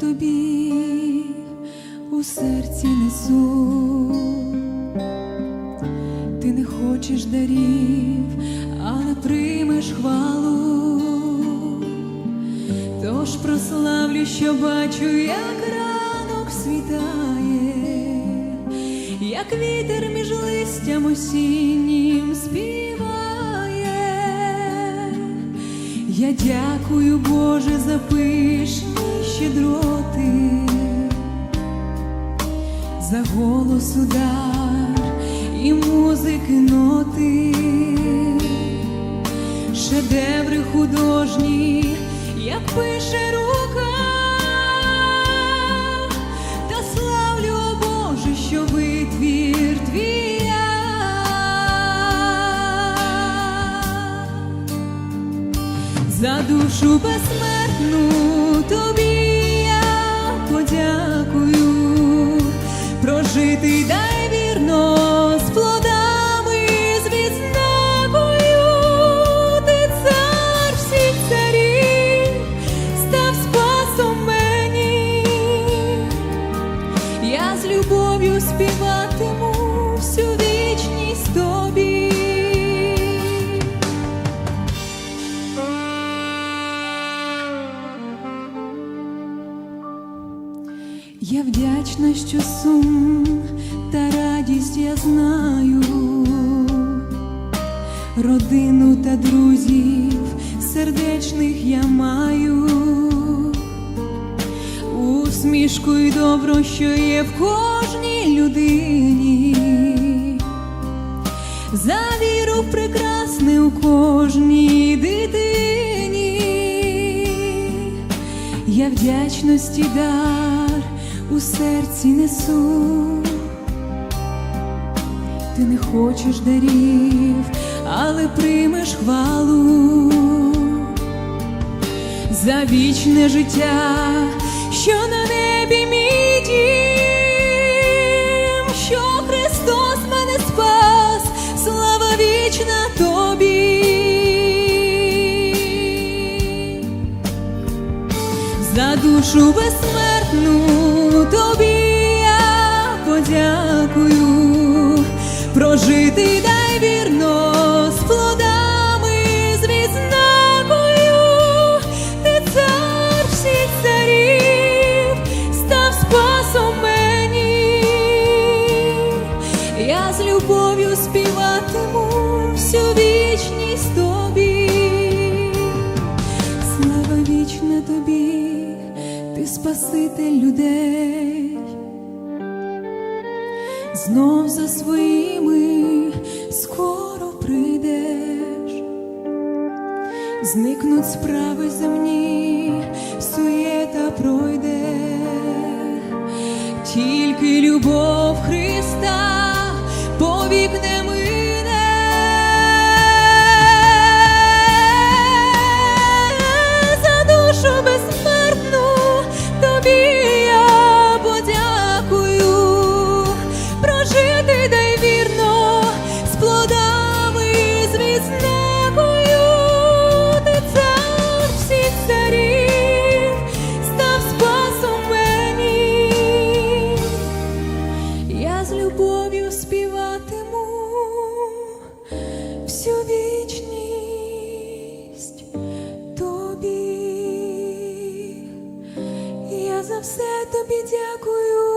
тобі у серці несу. Ти не хочеш дарів, але приймеш хвалу. Тож прославлю, що бачу, як ранок світає, як вітер між листям осіннім співає. Я дякую, Боже, за пишні щедроти, за голос удар і музики ноти, шедеври художні, як пише За душу безсмертну тобі я подякую, прожити Я вдячна, що сум та радість я знаю, родину та друзів сердечних я маю, усмішку й добро, що є в кожній людині, за віру прекрасне у кожній дитині. Я вдячності дар у серці несу. Ти не хочеш дарів, але приймеш хвалу за вічне життя, що на небі мій дім, що Христос мене спас, слава вічна тобі. За душу безсмертну тобі я подякую, прожити дай вірно з плодами, з відзнакою, ти цар всіх царів, став спасом мені, я з любов'ю співатиму всю вічність тобі. Слава вічна тобі, спаситель людей, знов за своїми скоро прийдеш, зникнуть справи земні, суєта пройде, тільки любов Христа повік не любов'ю співатиму всю вічність тобі. Я за все тобі дякую.